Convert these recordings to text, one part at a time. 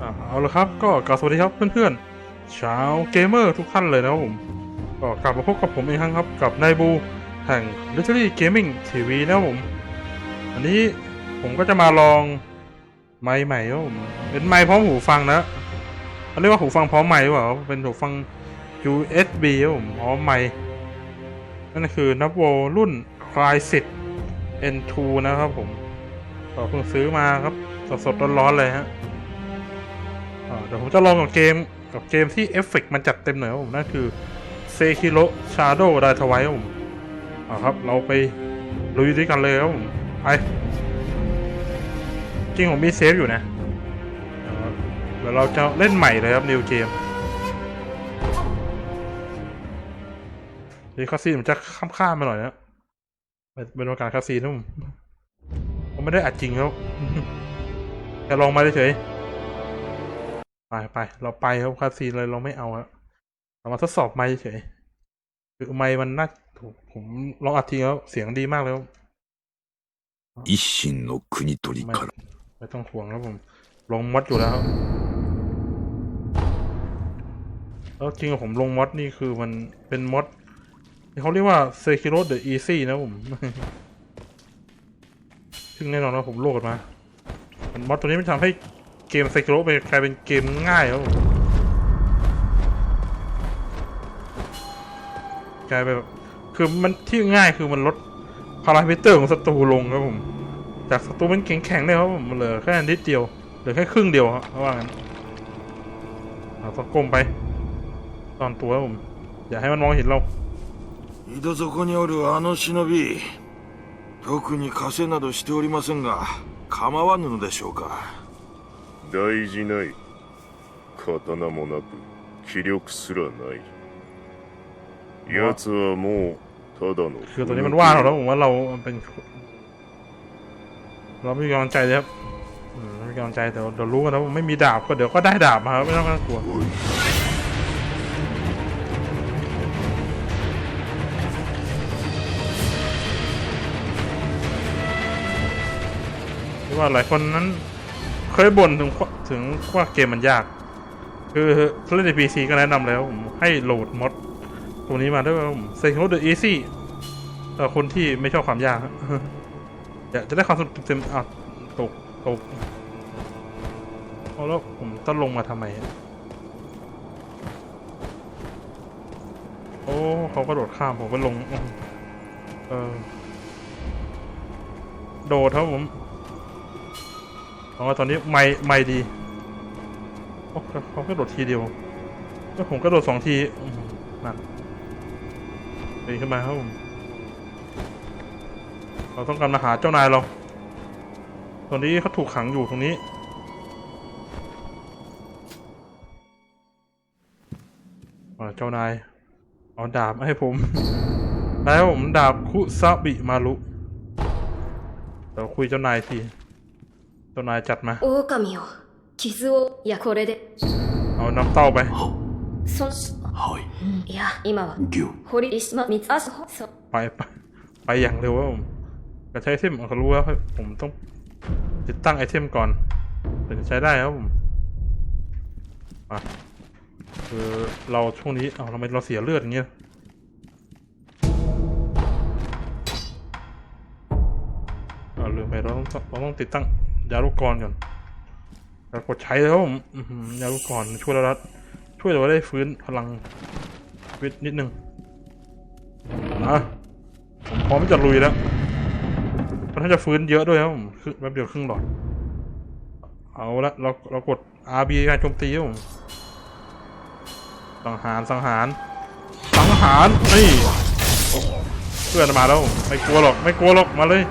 เอาละครับก็กล่าวสวัสดีครับเพื่อนๆชาวเกมเมอร์ทุกท่านเลยนะครับผมก็กลับมาพบกับผมอีกครั้งครับกับนายบูแห่ง Literary Gaming TV นะครับผม อันนี้ผมก็จะมาลองไมค์ใหม่ครับผมเป็นไมค์พร้อมหูฟังนะเขาเรียกว่าหูฟังพร้อมไมค์หรือเปล่าเป็นหูฟัง USB ครับผมพร้อมไมค์นั่นคือนับโวรุ่น c r y s i t N2 นะครับผมก็เพิ่งซื้อมาครับสดๆร้อนๆเลยฮะ เดี๋ยวผมจะลองกับเกมกับเกมที่เอฟเฟกต์มันจัดเต็มหน่อยครับผมนั่นคือ Sekiro Shadow Die Twice ครับผมอ่าครับ เราไปลุยด้วยกันเลยครับผมไปจริงผมมีเซฟอยู่นะเดี๋ยวเราจะเล่นใหม่เลยครับนิวเกมนี่คาซีนผมจะข้ามๆมาหน่อยนะเป็นโอกาสคาซีนนะผมผมไม่ได้อัดจริงแล้วแค่ลองมาเฉยๆ ไปไปเราไปครับคาซีนเลยเราไม่เอาอะเรามาทดสอบไมค์เฉยคือไมค์มันน่าถูกผมลองอัดทีแล้วเสียงดีมากเลยครับ 一心の国取り ไม่ から ไม่ต้องห่วงแล้วผม ลงมอดอยู่แล้วแล้วจริงๆผมลงมอดนี่คือมันเป็นมอดที่เขาเรียกว่า Sekiro the Easy นะผม ซึ่งแน่นอนว่าผมโหลดมามันมอดตัวนี้มันทำให้ เกม Sekiro ไปกลายเป็นเกมง่ายครับผม กลายเป็นแบบคือมันที่ง่ายคือมันลดพารามิเตอร์ของศัตรูลงครับผม จากศัตรูมันแข็งๆเนี่ยครับผมมันเหลือแค่นิดเดียวเหลือแค่ครึ่งเดียวครับเพราะว่างั้นเราต้องก้มไปตอนตัวครับผม อย่าให้มันมองเห็นเรา 井戸底におるあの忍び特に加勢などしておりませんが構わぬのでしょうか 大事ない刀もなく気力すらない奴はもうただの คือตัวนี้มันว่าเราแล้วผมว่าเราเป็น เราไม่มีกำลังใจเลยครับอืมไม่มีกำลังใจแต่เดี๋ยวรู้กันนะว่าไม่มีดาบก็เดี๋ยวก็ได้ดาบมาครับไม่ต้องกลัวหรือว่าหลายคนนั้น เค ยบ่นถึงว่าถึงว่าเกมมันยาก คือเล่นใน PC ก็แนะนำแล้วผมให้โหลดมอดตัวนี้มาด้วยผมเซคิโ the easy สำหรับคนที่ไม่ชอบความยากฮะอยากจะได้ความสนุกเต็มอะตกตกเอาแล้วผมต้องลงมาทำไม โอ้เขาก็โดดข้ามผมก็ลง เออ โดดครับผม ราะว่าตอนนี้ไม่ไม่ดีโอ้เขาก็โดดทีเดียวแล้วผมก็โดดสองทีนั่นปีนขึ้นมาครับผมเราต้องการมาหาเจ้านายเรา ตอนนี้เขาถูกขังอยู่ตรงนี้ เจ้านาย เอาดาบให้ผม แล้วผมดาบคุซาบิมารุเดี๋ยวคุยเจ้านายที เจ้านายจัดมา 狼よ傷をいやこれで เอาน้ำเต้าไป そはいいや今は行堀島三つあそそ ไปไปไปอย่างเร็วว่าผมจะใช้ไอเทมเขารู้แล้วผมต้องติดตั้งไอเทมก่อนถึงจะใช้ได้ครับผมมาคือเราช่วงนี้เอาทำไมเราเสียเลือดอย่างเงี้ยเอาลืมไปเราต้องเราต้องติดตั้ง ยาลูกกรก่อนแล้วกดใช้แล้วผมยาลูกกรช่วยเราล้วช่วยเราได้ฟื้นพลังวิตนิดนึงอะผมพร้อมจะลุยแล้วมันน่าจะฟื้นเยอะด้วยครับผมคือแป๊บเดียวครึ่งหลอด เอาละเราเรากด RB การโจมตีครับผมสังหารสังหารสังหารนี่เพื่อนมาแล้ว ไม่กลัวหรอก ไม่กลัวหรอก มาเลย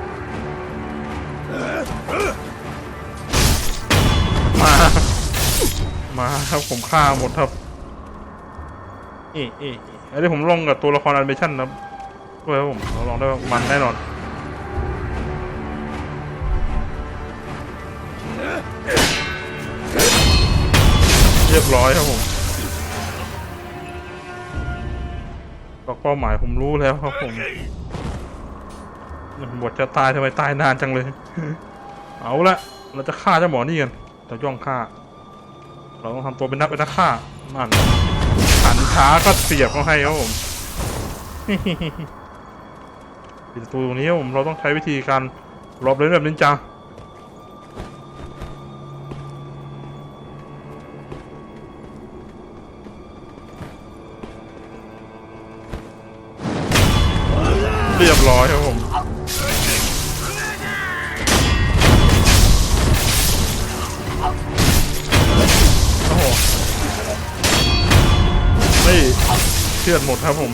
มาครับผมฆ่าหมดครับเอ๊ะเอ๊ะอันนี้ผมลงกับตัวละครแอนิเมชั่นนะด้วยครับผมเราลองได้มันแน่นอนเรียบร้อยครับผมก็เป้าหมายผมรู้แล้วครับผมบทจะตายทำไมตายนานจังเลย เอาละเราจะฆ่าเจ้าหมอนี่กันเราย่องฆ่า เราต้องทำตัวเป็นนักเป็นนักฆ่านั่นหันช้าก็เสียบเขาให้ครับผมปิดประตูตรงนี้ผมเราต้องใช้วิธีการหลบเล่นแบบนินจาเรียบร้อยครับผม ไม่เชือดหมดครับผม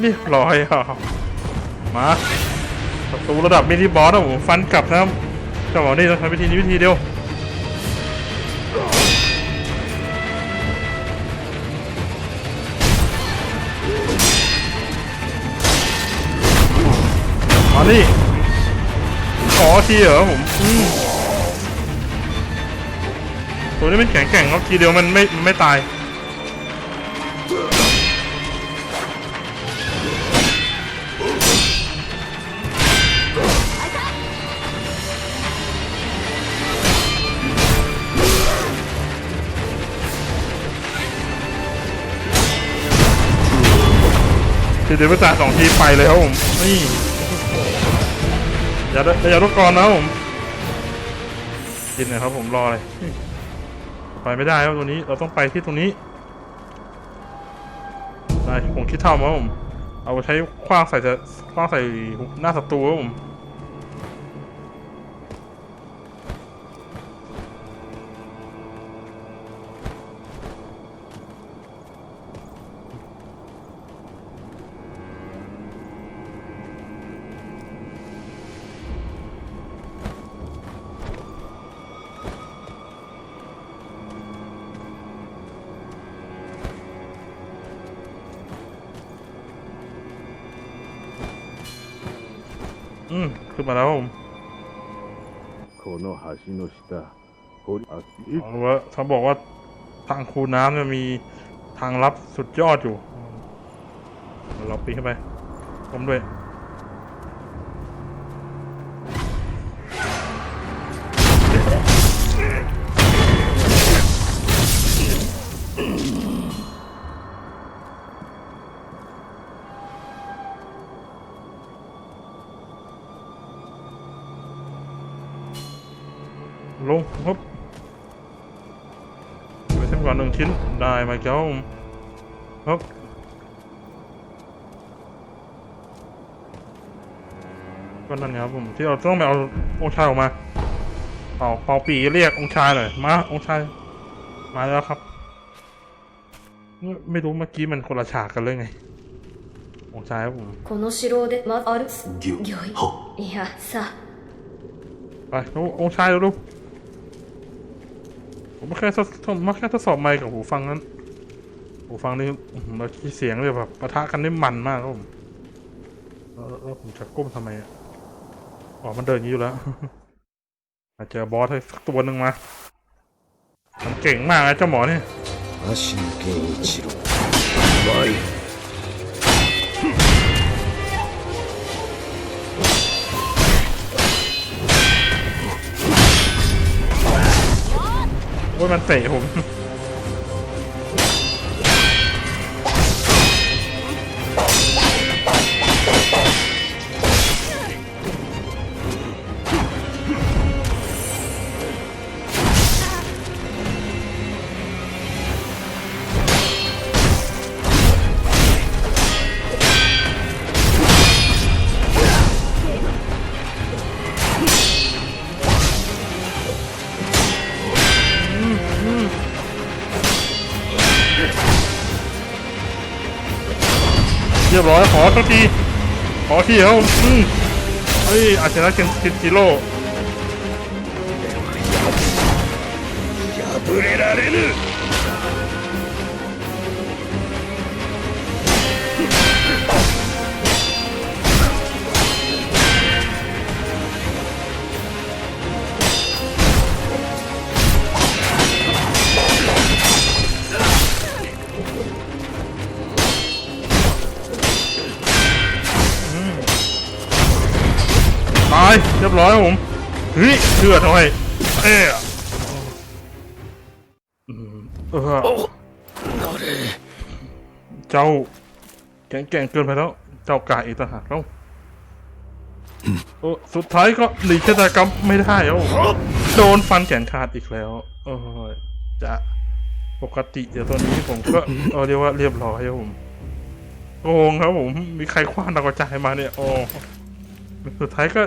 เรียบร้อยครับมาประตูระดับมินิบอสนะผมฟันกลับนะครับเจ้าหมอนี่ต้องใช้วิธีนี้วิธีเดียวมานี่ขอทีเหรอผมอืมตัวนี้มันแข็งแกร่งครับทีเดียวมันไม่ไม่ตาย เดียวไปจ่าสองทีไปเลยครับผม นี่อย่าได้อย่าลุกก่อนนะผมกินนะครับผมรอเลย ไปไม่ได้ครับตัวนี้ เราต้องไปที่ตรงนี้ได้ผมคิดเท่ามาครับผม เอาไปใช้คว้างใส่จะคว้างใส่หน้าศัตรูครับผม อืมขึ้นมาแล้วครับผม この橋の下掘りあえ เอาว่าเขาบอกว่าทางคูน้ำเนี่ยมีทางลับสุดยอดอยู่ เราปีนขึ้นไปผมด้วย ชิ้นได้มาเจ้าครับก็นั่นไงครับผมที่เราต้องไปเอาองค์ชายออกมาเป่าเป่าปีเรียกองค์ชายหน่อยมาองค์ชายมาแล้วครับไม่ไม่รู้เมื่อกี้มันคนละฉากกันเลยไงองค์ชายครับผม この城でまあるぎゅ御意いやさ ไปโอ้องค์ชายดูดู ผมไม่แค่ทดมาแค่ทดสอบไมค์กับหูฟังนั้น หูฟังนี่อื้อหือเราเสียงเลยแบบปะทะกันได้มันมากครับผมแล้วผมจะก้มทำไมอะอ๋อมันเดินอย่างนี้อยู่แล้ว อาจเจอบอสให้สักตัวหนึ่งมา มันเก่งมากนะเจ้าหมอนี่ มันเตะผม รียบร้อยขอสักทีขอทีเดียวอืมเฮ้ยอาชนะเคนคิจิโร่ 破れられぬ รียบร้อยครับผมเฮ้ยเชื่อดเอาไว้เอ้ยอืมเออเจ้าแก่งแก่งเกินไปแล้ว เจ้ากายอีกต่างหากแล้วเออสุดท้ายก็หนีชะตากรรมไม่ได้แล้วโดนฟันแขนขาดอีกแล้วเออจะปกติเดี๋ยวตอนนี้ผมก็เออเรียกว่าเรียบร้อยครับผมโกงครับผมมีใครคว้านดาวกระจายมาเนี่ยโอ้สุดท้ายก็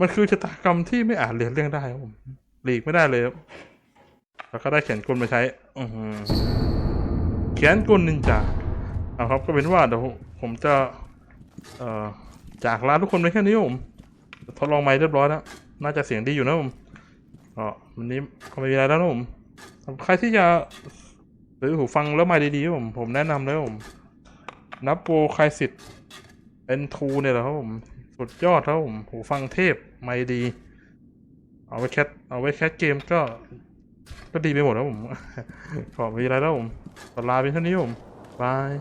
มันคือชะตากรรมที่ไม่อาจเลียนเรื่องได้ครับผมหลีกไม่ได้เลยครับแล้วก็ได้แขนกลมาใช้อือหือแขนกลนินจาเอาครับก็เป็นว่าเดี๋ยวผมจะ เอ่อจากลาทุกคนไปแค่นี้ครับผมทดลองไม้เรียบร้อยแล้วน่าจะเสียงดีอยู่นะผมก็วันนี้ก็ไม่มีอะไรแล้วนะผมสำหรับใครที่จะซื้อหูฟังแล้วไม้ดีๆผมผมแนะนำเลยครับผมนับโปรไคสิตเป็นทูเนี่ยแหละครับผม สุดยอดครับผมหูฟังเทพไม่ดี เอาไว้แคทเอาไว้แคทเกมก็ ก็ดีไปหมดแล้วผมขอมีอะไรแล้วผมตลาเป็นเท่านี้ผมบาย